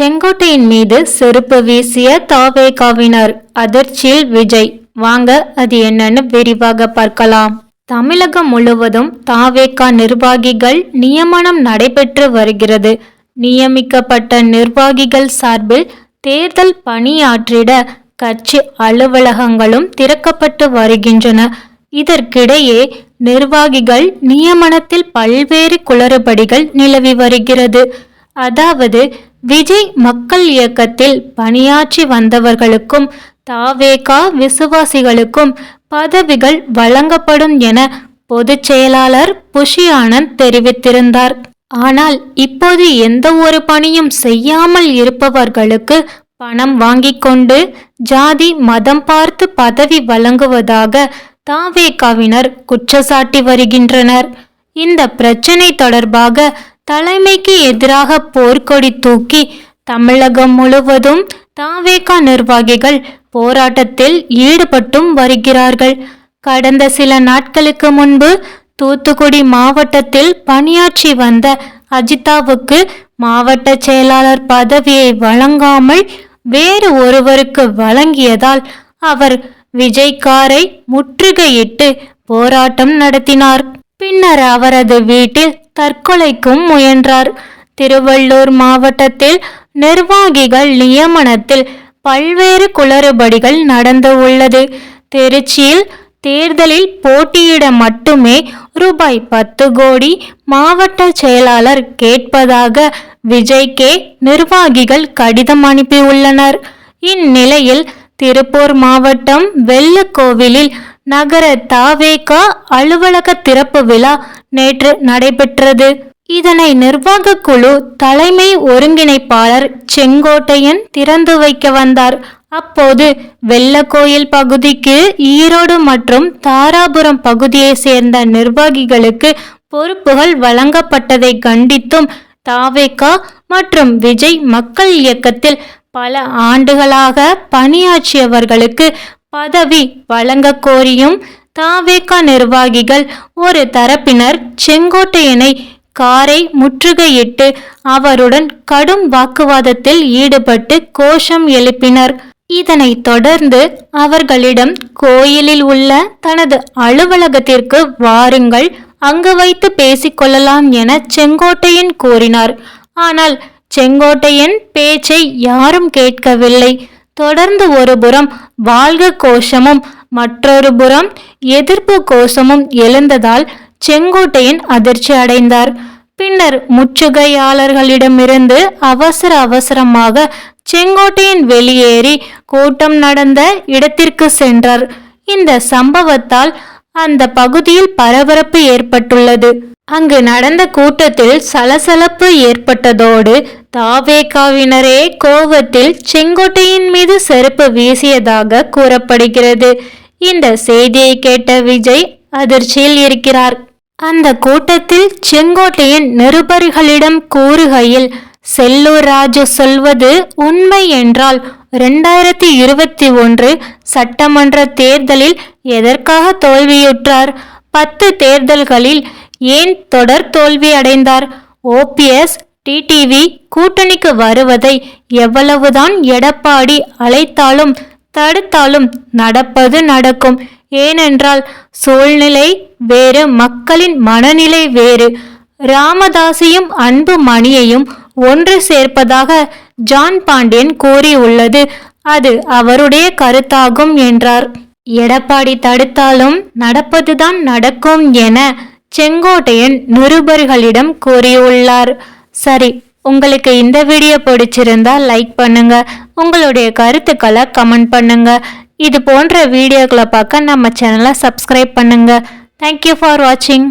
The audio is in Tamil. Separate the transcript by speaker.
Speaker 1: செங்கோட்டையின் மீது செருப்பு வீசிய தாவேகாவினர். அதிர்ச்சியில் விஜய் வாங்க அது என்னன்னு விரிவாக பார்க்கலாம். தமிழகம் முழுவதும் தாவேகா நிர்வாகிகள் நியமனம் நடைபெற்று வருகிறது. நியமிக்கப்பட்ட நிர்வாகிகள் சார்பில் தேர்தல் பணியாற்றிட கட்சி அலுவலகங்களும் திறக்கப்பட்டு வருகின்றன. இதற்கிடையே நிர்வாகிகள் நியமனத்தில் பல்வேறு குளறுபடிகள் நிலவி வருகிறது. அதாவது விஜய் மக்கள் இயக்கத்தில் பணியாற்றி வந்தவர்களுக்கும் தாவேகா விசுவாசிகளுக்கும் பதவிகள் வழங்கப்படும் என பொதுச் செயலாளர் புஷி ஆனந்த் தெரிவித்திருந்தார். ஆனால் இப்போது எந்த ஒரு பணியும் செய்யாமல் இருப்பவர்களுக்கு பணம் வாங்கிக் கொண்டு ஜாதி மதம் பார்த்து பதவி வழங்குவதாக தாவேகாவினர் குற்றச்சாட்டி வருகின்றனர். இந்த பிரச்சனை தொடர்பாக தலைமைக்கு எதிராக போர்க்கொடி தூக்கி தமிழகம் முழுவதும் தாவேகா நிர்வாகிகள் போராட்டத்தில் ஈடுபட்டும் வருகிறார்கள். கடந்த சில நாட்களுக்கு முன்பு தூத்துக்குடி மாவட்டத்தில் பணியாற்றி வந்த அஜிதாவுக்கு மாவட்ட செயலாளர் பதவியை வழங்காமல் வேறு ஒருவருக்கு வழங்கியதால் அவர் விஜய் காரை முற்றுகையிட்டு போராட்டம் நடத்தினார். பின்னர் அவரது வீட்டில் தற்கொலைக்கும் முயன்றார். திருவள்ளூர் மாவட்டத்தில் நிர்வாகிகள் நியமனத்தில் பல்வேறு குளறுபடிகள் நடந்து உள்ளது. திருச்சியில் தேர்தலில் போட்டியிட மட்டுமே ரூபாய் பத்து கோடி மாவட்ட செயலாளர் கேட்பதாக விஜய்கே நிர்வாகிகள் கடிதம் அனுப்பியுள்ளனர். இந்நிலையில் திருப்பூர் மாவட்டம் வெள்ளக்கோவிலில் நகர தாவேகா அலுவலக திறப்பு விழா நேற்று நடைபெற்றது. இதனை நிர்வாக குழு தலைமை ஒருங்கிணைப்பாளர் செங்கோட்டையன் திறந்து வைக்க வந்தார். அப்போது வெள்ளக்கோயில் பகுதிக்கு ஈரோடு மற்றும் தாராபுரம் பகுதியை சேர்ந்த நிர்வாகிகளுக்கு பொறுப்புகள் வழங்கப்பட்டதை கண்டித்தும் தாவேகா மற்றும் விஜய் மக்கள் இயக்கத்தில் பல ஆண்டுகளாக பணியாற்றியவர்களுக்கு பதவி வழங்க கோரியும் தாவேகா நிர்வாகிகள் ஒரு தரப்பினர் செங்கோட்டையனை காரை முற்றுகையிட்டு அவருடன் கடும் வாக்குவாதத்தில் ஈடுபட்டு கோஷம் எழுப்பினர். இதனைத் தொடர்ந்து அவர்களிடம் கோயிலில் உள்ள தனது அலுவலகத்திற்கு வாருங்கள் அங்கு வைத்து பேசிக்கொள்ளலாம் என செங்கோட்டையன் கூறினார். ஆனால் செங்கோட்டையன் பேச்சை யாரும் கேட்கவில்லை. தொடர்ந்து ஒருபுறம் வாழ்க கோஷமும் மற்றொரு புறம் எதிர்ப்பு கோஷமும் எழுந்ததால் செங்கோட்டையன் அதிர்ச்சி அடைந்தார். பின்னர் முற்றுகையாளர்களிடமிருந்து அவசர அவசரமாக செங்கோட்டையன் வெளியேறி கூட்டம் நடந்த இடத்திற்கு சென்றார். இந்த சம்பவத்தால் அந்த பகுதியில் பரபரப்பு ஏற்பட்டுள்ளது. அங்கு நடந்த கூட்டத்தில் சலசலப்பு ஏற்பட்டதோடு தாவேகாவினரே கோவத்தில் செங்கோட்டையின் மீது செருப்பு வீசியதாக கூறப்படுகிறது. இந்த செய்தியை கேட்ட விஜய் அதிர்ச்சியில் இருக்கிறார். அந்த கூட்டத்தில் செங்கோட்டையின் நிருபர்களிடம் கூறுகையில் செல்லூர் ராஜு சொல்வது உண்மை என்றால் இரண்டாயிரத்தி இருபத்தி ஒன்று சட்டமன்ற தேர்தலில் எதற்காக தோல்வியுற்றார்? பத்து தேர்தல்களில் ஏன் தொடர் தோல்வி அடைந்தார்? ஓபிஎஸ் டிடிவி கூட்டணிக்கு வருவதை எவ்வளவுதான் எடப்பாடி அழைத்தாலும் தடுத்தாலும் நடப்பது நடக்கும். ஏனென்றால் சூழ்நிலை வேறு மக்களின் மனநிலை வேறு. ராமதாசியும் அன்பு மணியையும் ஒன்று சேர்ப்பதாக ஜான் பாண்டியன் கூறியுள்ளது. அது அவருடைய கருத்தாகும் என்றார். எடப்பாடி தடுத்தாலும் நடப்பதுதான் நடக்கும் என செங்கோட்டையன் நிருபர்களிடம் கூறியுள்ளார். சரி உங்களுக்கு இந்த வீடியோ பிடிச்சிருந்தா லைக் பண்ணுங்க. உங்களுடைய கருத்துக்களை கமெண்ட் பண்ணுங்க. இது போன்ற வீடியோக்களை பார்க்க நம்ம சேனலை சப்ஸ்கிரைப் பண்ணுங்க. தேங்க்யூ ஃபார் வாட்சிங்